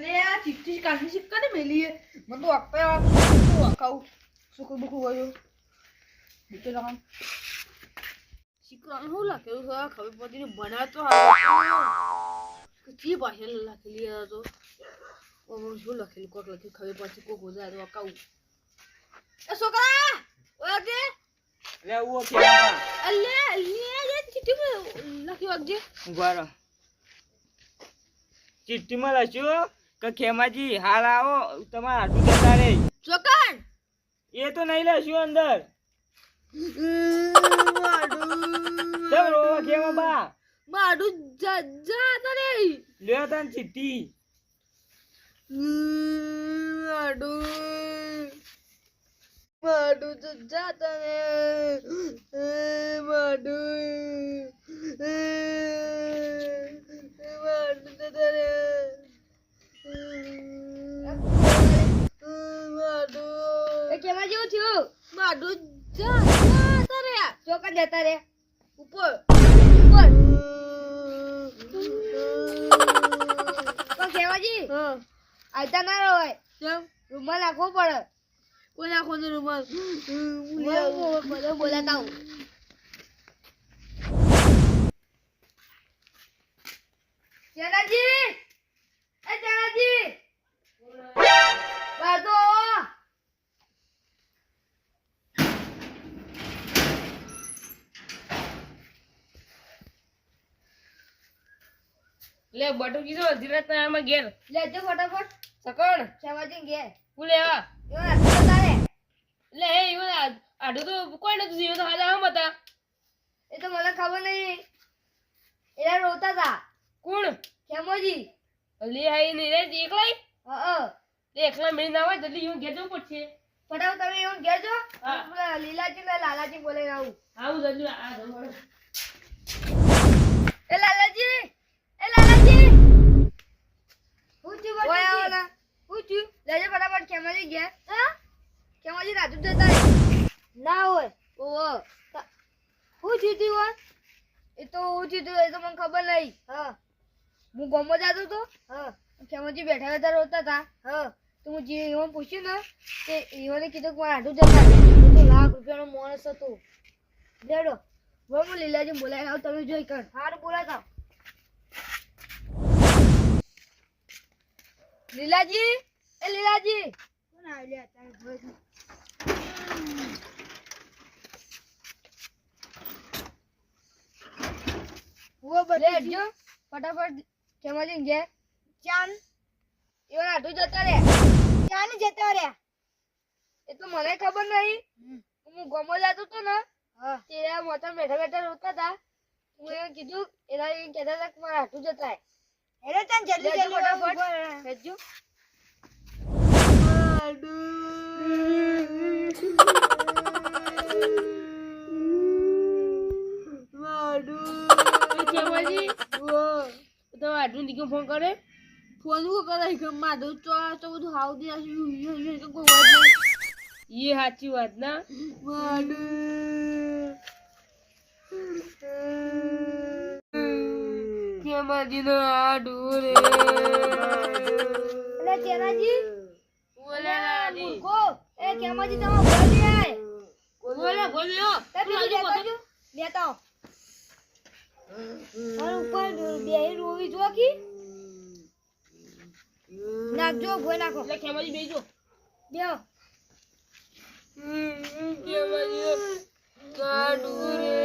લે આ ચિઠ્ઠી કાઢી સિક્કા ને મેલી હે. મને તો આપે આ અકાઉ સુકુ બકુ ગયો બીજો લગામ સિક્કા હું લખેલું છે? ખબર પડતી બનાવતો હા કી ભાષા લખેલી તો. શું લખેલું? કોક લખ્યું ખબર પડતી કોક હોજા તો અકાઉ એ છોકરા! દે લે ખેમા અલે લે લે ચિઠ્ઠી લખ્યું આગજે ઊભા રહો. ચિઠ્ઠીમાં લખ્યું? કે ખેમાજી હાલ આવો તમારા હાટુ જતા રે ચોકન! એ તો નહીં લેશું અંદર? કેમ રોવા ખેમા બા. મારું જા જા તને લ્યો તને ચિઠ્ઠી. મારું મારું તો જા તને મારું થયું જા જા તને ચોકા જતા રે ઉપર ઉપર. પણ કેવાજી હા. આવતા ના રવાય. કેમ? રૂમાલ નાખવો પડે. કોઈ નાખો ને રૂમાલ હું બોલાતા હું ચેનાજી એ ચેનાજી બહાર તો આવો. લે બટુકી તો ધીરજ ના આમાં ઘેર. લેજો ફટાફટ. સકણ શેવાજી ઘેર. હું લેવા? એવો નાસ્તો જતા લે આડું તો કોઈ નતું જીવ તો હાજા હમ હતા. એ તો મને ખબર નહીં. એલા રોતા હતા કોણ? ખેમોજી. લે હાઈ ની રે એકલાઈ હા લે એકલા મેળી ના હોય જલ્દી હું ઘેર જવું પડશે. ફટાફટ તમે એવું ઘેર જો. લીલાજી ને લાલાજી બોલે આવું. આવું જલ્દી આ એ લાલાજી. લેજો ફટાફટ ખેમાજી ઘેર હા? ખેમાજી રાજુ જતા ના હોય. ઓહો. હું જીતી હોય? એ તો હું જીતું એ તો મને ખબર નહીં હા. હું ગોમો જતો તો? હા. ખેમાજી બેઠા બેઠા રોતા હતા હા. તો હું જે ઈવન પૂછ્યું ને કે ઈવને કીધું કે મારે આટલું જતા તો લાખ રૂપિયાનો માણસ હતો. દેડો હવે હું લીલાજી બોલાવી આવું તમે જોઈ કર. સારું બોલાતા લીલાજી? એ લીલાજી. કોણ આવ્યું લે અત્યારે ભોય? ઊભો બેસજો. ફટાફટ કેમાજી ઘેર. ચાન. એવા આટલું જતા રે. ચાન જતા રે. એ તો મને ખબર નહીં. હું ગમો જતો તો ને તેરા મોટા બેઠા બેઠા રોતા હતા હું એને કીધું એના કહેતા હતા કે મારા હાટું જતા એને ચાન જલ્દી જલ્દી ફટાફટ. ભેજજો ફોન કરે ફોન કો કરે કે માધવ તો તો બધું હાવ દે યુ કે નહીં એ સાચી વાત ના ખેમાજી નો આડું રે એટલે ચેનાજી બોલે રાજી મૂર્ખો. એ કેમાજી તમે બોલી આય બોલે તે બીજું લેતા આવજો. લેતા ઉપર બેહી રોવી જો કી. નાખજો ભોય નાખો. એટલે ખેમાજી બેજો બેહો. ખેમાજી કાડું રે.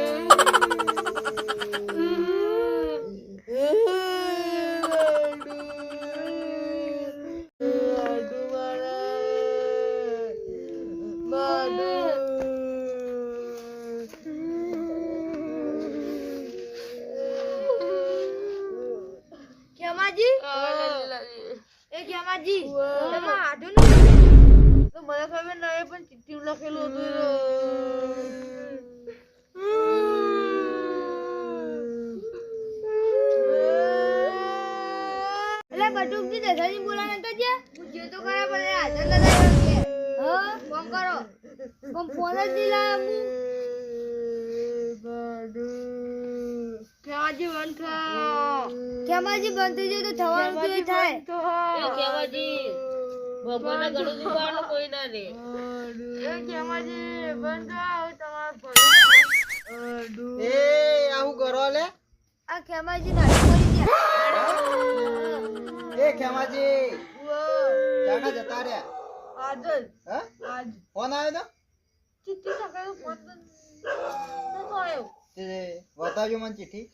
બટુકજી દેસાજી બોલાને તો જે. હું જે તો ખરા પણ એ હાજર ન થાય ફોન કરો. પણ ફોન જ નહીં હું ખેમાજી ખા બંધ થઈ જાય તો થવાનું તો થાય? એ કહેવાજી ભગવાનના ગળું દુખાવાનું કોઈ ના. રે એ આવું કરો લે. આ ખેમાજી નાટક કરી ગયા એ ખેમાજી. ચાકા જતા રહ્યા? આદલ હા? આજ. ફોન આવ્યો ચિત્તી સકાળ ફોન નતો આવ્યો. તે બતાવજો મને ચિઠ્ઠી.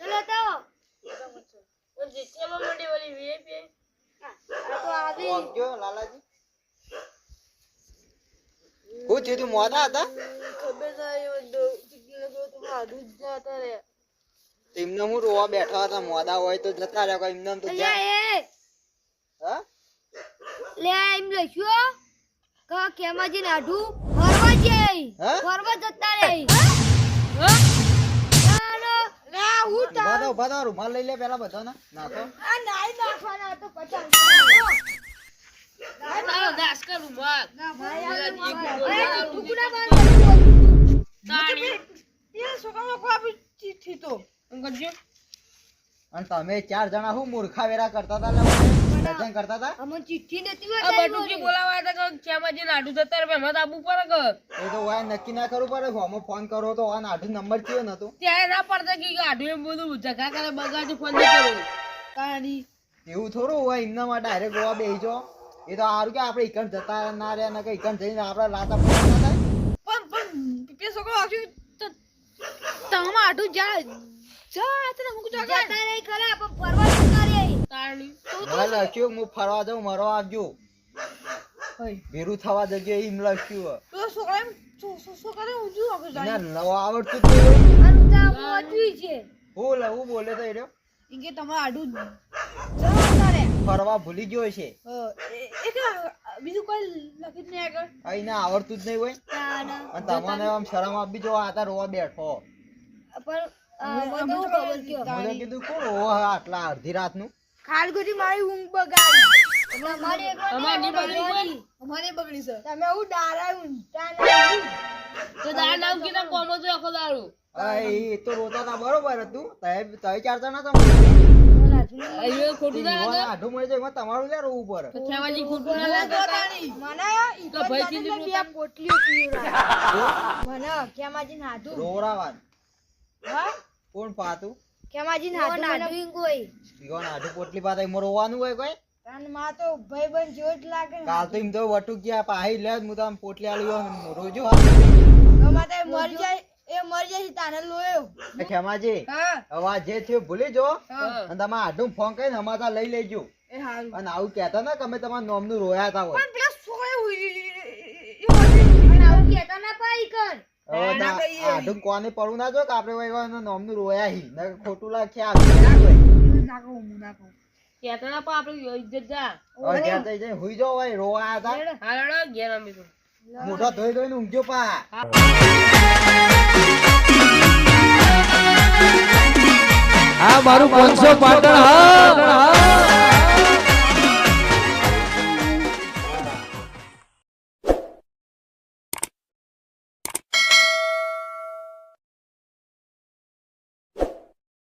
ચલો તો. પણ મંડી વાળી વીઆઈપી આ તો આવી વાગજો લાલાજી? હું થયું તું મોડા હતા? ખબર બધો તો જ જતા રે એમને હું રોવા બેઠા હતા મોડા હોય તો જતા રહ્યા કોઈ એમને તો એ. હા? લે એમ લખ્યો કે ખેમાજી નાઠું ફરવા જઈ. ફરવા જતા રે ઊભા થા, રૂમાલ લઈ લે પેલા બધા નાખો. નાખવાના હતો પચાસ તારો અને તમે ચાર જણા હું મૂર્ખા વેરા કરતા હતા ભજન કરતા હતા? અમન ચિઠ્ઠી નથી આ બટુજી બોલાવા હતા કે ખેમાજી નાડું જતા રે એમાં આબુ પર કે? એ તો વાય નક્કી ના કરવું પડે ફોનમાં ફોન કરો તો આ નાડુ નંબર કયો નતો ત્યાં ના પડતા કે આડુ એમ બધું જગા કરે બગાડ ફોન ન કરો. કાની એવું થોડું હોય એમનામાં ડાયરેક્ટ ગોવા બેસી એ તો સારું કે આપણે ઇકણ જતા ના રહ્યા ને કે ઇકણ જઈને આપણે લાતા પડતા ના થાય. પણ પણ પેસો કો આખી તો તમે આડું જા જા તને મુક જા જતા નહીં ખરા પણ ફરવા જતા રે તાણી મને લખ્યું હું ફરવા જાઉં મરવા આવજો. ભેરું થવા જગ્યાએ એમ લખ્યું તો છોકરા એમ? છોકરા ઊંધું આગળ જાય એને નવા આવડતું જ નહીં હોય. અને ત્યાં મોચવી છે. હું લે બોલે તો એ કે તમે આડું ફરવા ભૂલી ગયો છે. બીજું કોઈ લખી જ નહીં આગળ? આવડતું જ નહીં હોય. અને તમને આમ શરમ આપી જો આ રોવા બેઠો. પણ મને તો તો કીધું કોણ? આટલા અડધી રાતનું. ખાલગુજી મારી ઊંઘ બગાડી. અમારે છે તમે હું ડારા ઊંઘતા. તો નામ કીધા કોમો તો એ તો રોતા બરોબર હતું. તય તય ચાર જણા તો અయ్యో ખોટું ના લાગે? આઢું મળી જાય એમાં તમારું લે રોવું પડે ખેવાજી ખોટું ના લાગે મને તો ભાઈ બે પોટલીઓ પીવડાવી. મને ખેમાજી નાધું રોવડાવાન. હા? કોણ પાતું ખેમાજી નાડું નાધું કોઈ ઈગો નાડું પોટલી પાતા એમાં રોવાનું હોય કોઈ તનમાં તો ભાઈબંધ જેવો જ લાગે કાલ તો એમ તો વટુક ગયા પાહી લે હું તો પોટલી આલી રોજો ગમે તે મર જાય એ મરી જાય તાને લોયો ખેમાજી હા હવે જે છે ભૂલી જો. અને તમે આઢું ફોન કરીને અમારા લઈ લેજો એ હારું અને આવું કહેતા ને તમે તમાર તમારા નોમનું રોયા હતા હોય પેલા છોકરા પણ આવું કહેતા ના પાઈ કર. આઢું કોને પડવું? ના જો કે આપણે કોઈ એનું નોમનું રોયા હી. ને ખોટું લાગે આપણે ના કોઈ હું ના પા આપણે ઇજ્જત જા. હવે ઘેર જઈ જઈને હુઈ જાઓ ભાઈ રોવા હતા હાલડો ઘેર અમે તો મોઢા ધોઈ ધોઈને ઊંઘજો પા આ મારું પાટણ હા.